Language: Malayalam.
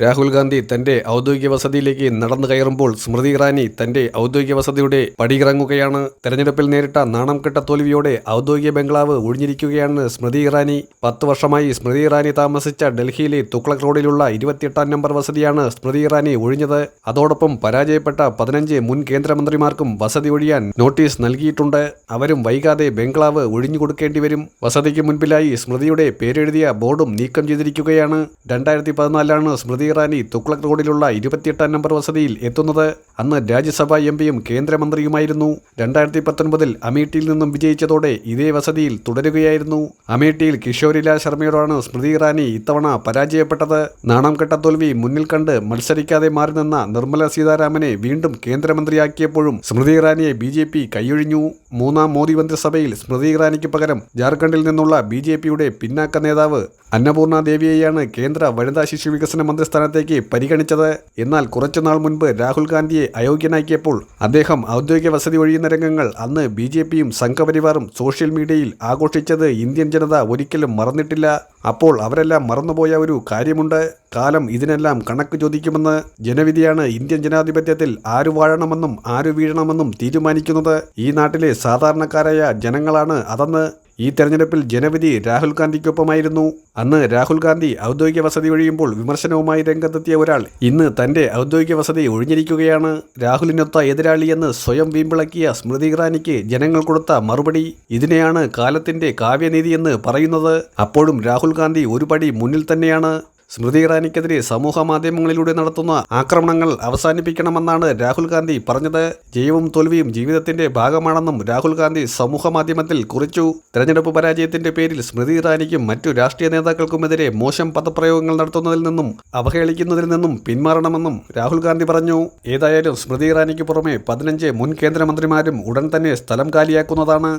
രാഹുൽ ഗാന്ധി തന്റെ ഔദ്യോഗിക വസതിയിലേക്ക് നടന്നു കയറുമ്പോൾ സ്മൃതി ഇറാനി തന്റെ ഔദ്യോഗിക വസതിയുടെ പടിയിറങ്ങുകയാണ്. തെരഞ്ഞെടുപ്പിൽ നേരിട്ട നാണം കെട്ട തോൽവിയോടെ ഔദ്യോഗിക ബംഗ്ലാവ് ഒഴിഞ്ഞിരിക്കുകയാണ് സ്മൃതി ഇറാനി പത്ത് വർഷമായി സ്മൃതി ഇറാനി താമസിച്ച ഡൽഹിയിലെ തുക്ലക് റോഡിലുള്ള ഇരുപത്തിയെട്ടാം നമ്പർ വസതിയാണ് സ്മൃതി ഇറാനി ഒഴിഞ്ഞത്. അതോടൊപ്പം പരാജയപ്പെട്ട പതിനഞ്ച് മുൻ കേന്ദ്രമന്ത്രിമാർക്കും വസതി ഒഴിയാൻ നോട്ടീസ് നൽകിയിട്ടുണ്ട്. അവരും വൈകാതെ ബംഗ്ലാവ് ഒഴിഞ്ഞുകൊടുക്കേണ്ടി വരും. വസതിക്ക് മുൻപിലായി സ്മൃതിയുടെ പേരെഴുതിയ ബോർഡും നീക്കം ചെയ്തിരിക്കുകയാണ്. രണ്ടായിരത്തി പതിനാലിലാണ് സ്മൃതി ഇറാനി തുക്ലക് റോഡിലുള്ള ഇരുപത്തിയെട്ടാം നമ്പർ വസതിയിൽ എത്തുന്നത് അന്ന് രാജ്യസഭാ എം പിയും കേന്ദ്രമന്ത്രിയുമായിരുന്നു. രണ്ടായിരത്തി പത്തൊൻപതിൽ അമേഠിയിൽ നിന്നും വിജയിച്ചതോടെ ഇതേ വസതിയിൽ തുടരുകയായിരുന്നു. അമേഠിയിൽ കിഷോരിലാൽ ശർമ്മയോടാണ് സ്മൃതി ഇറാനി ഇത്തവണ പരാജയപ്പെട്ടത്. നാണം കെട്ട തോൽവി മുന്നിൽ കണ്ട് മത്സരിക്കാതെ മാറി നിന്ന നിർമ്മല സീതാരാമനെ വീണ്ടും കേന്ദ്രമന്ത്രിയാക്കിയപ്പോഴും സ്മൃതി ഇറാനിയെ ബി ജെ പി കൈയൊഴിഞ്ഞു. മൂന്നാം മോദി മന്ത്രിസഭയിൽ സ്മൃതി ഇറാനിക്ക് പകരം ജാർഖണ്ഡിൽ നിന്നുള്ള ബി ജെ പിയുടെ പിന്നാക്ക നേതാവ് അന്നപൂർണ ദേവിയെയാണ് കേന്ദ്ര വനിതാ ശിശു വികസന മന്ത്രിസ്ഥാനത്തേക്ക് പരിഗണിച്ചത്. എന്നാൽ കുറച്ചുനാൾ മുൻപ് രാഹുൽ ഗാന്ധിയെ അയോഗ്യനാക്കിയപ്പോൾ അദ്ദേഹം ഔദ്യോഗിക വസതി ഒഴിയുന്ന രംഗങ്ങൾ അന്ന് ബി ജെ പിയും സംഘപരിവാറും സോഷ്യൽ മീഡിയയിൽ ആഘോഷിച്ചത് ഇന്ത്യൻ ജനത ഒരിക്കലും മറന്നിട്ടില്ല. അപ്പോൾ അവരെല്ലാം മറന്നുപോയ ഒരു കാര്യമുണ്ട്. കാലം ഇതിനെല്ലാം കണക്ക് ചോദിക്കുമെന്ന് ജനവിധിയാണ് ഇന്ത്യൻ ജനാധിപത്യത്തിൽ ആരു വാഴണമെന്നും ആരു വീഴണമെന്നും തീരുമാനിക്കുന്നത്. ഈ നാട്ടിലെ സാധാരണക്കാരായ ജനങ്ങളാണ് അതെന്ന് ഈ തെരഞ്ഞെടുപ്പിൽ ജനവിധി രാഹുൽ ഗാന്ധിക്കൊപ്പമായിരുന്നു. അന്ന് രാഹുൽ ഗാന്ധി ഔദ്യോഗിക വസതി ഒഴിയുമ്പോൾ വിമർശനവുമായി രംഗത്തെത്തിയ ഒരാൾ ഇന്ന് തന്റെ ഔദ്യോഗിക വസതി ഒഴിഞ്ഞിരിക്കുകയാണ്. രാഹുലിനൊത്ത എതിരാളിയെന്ന് സ്വയം വീമ്പിളക്കിയ സ്മൃതി ഇറാനിക്ക് ജനങ്ങൾ കൊടുത്ത മറുപടി ഇതിനെയാണ് കാലത്തിന്റെ കാവ്യനീതിയെന്ന് പറയുന്നത്. അപ്പോഴും രാഹുൽ ഗാന്ധി ഒരു പടി മുന്നിൽ തന്നെയാണ്. സ്മൃതി ഇറാനിക്കെതിരെ സമൂഹ മാധ്യമങ്ങളിലൂടെ നടത്തുന്ന ആക്രമണങ്ങൾ അവസാനിപ്പിക്കണമെന്നാണ് രാഹുൽ ഗാന്ധി പറഞ്ഞത്. ജയവും തോൽവിയും ജീവിതത്തിന്റെ ഭാഗമാണെന്നും രാഹുൽ ഗാന്ധി സമൂഹ മാധ്യമത്തിൽ കുറിച്ചു. തെരഞ്ഞെടുപ്പ് പരാജയത്തിന്റെ പേരിൽ സ്മൃതി ഇറാനിക്കും മറ്റു രാഷ്ട്രീയ നേതാക്കൾക്കുമെതിരെ മോശം പദപ്രയോഗങ്ങൾ നടത്തുന്നതിൽ നിന്നും അവഹേളിക്കുന്നതിൽ നിന്നും പിന്മാറണമെന്നും രാഹുൽ ഗാന്ധി പറഞ്ഞു. ഏതായാലും സ്മൃതി ഇറാനിക്ക് പുറമെ പതിനഞ്ച് മുൻ കേന്ദ്രമന്ത്രിമാരും ഉടൻ തന്നെ സ്ഥലം കാലിയാക്കുന്നതാണ്.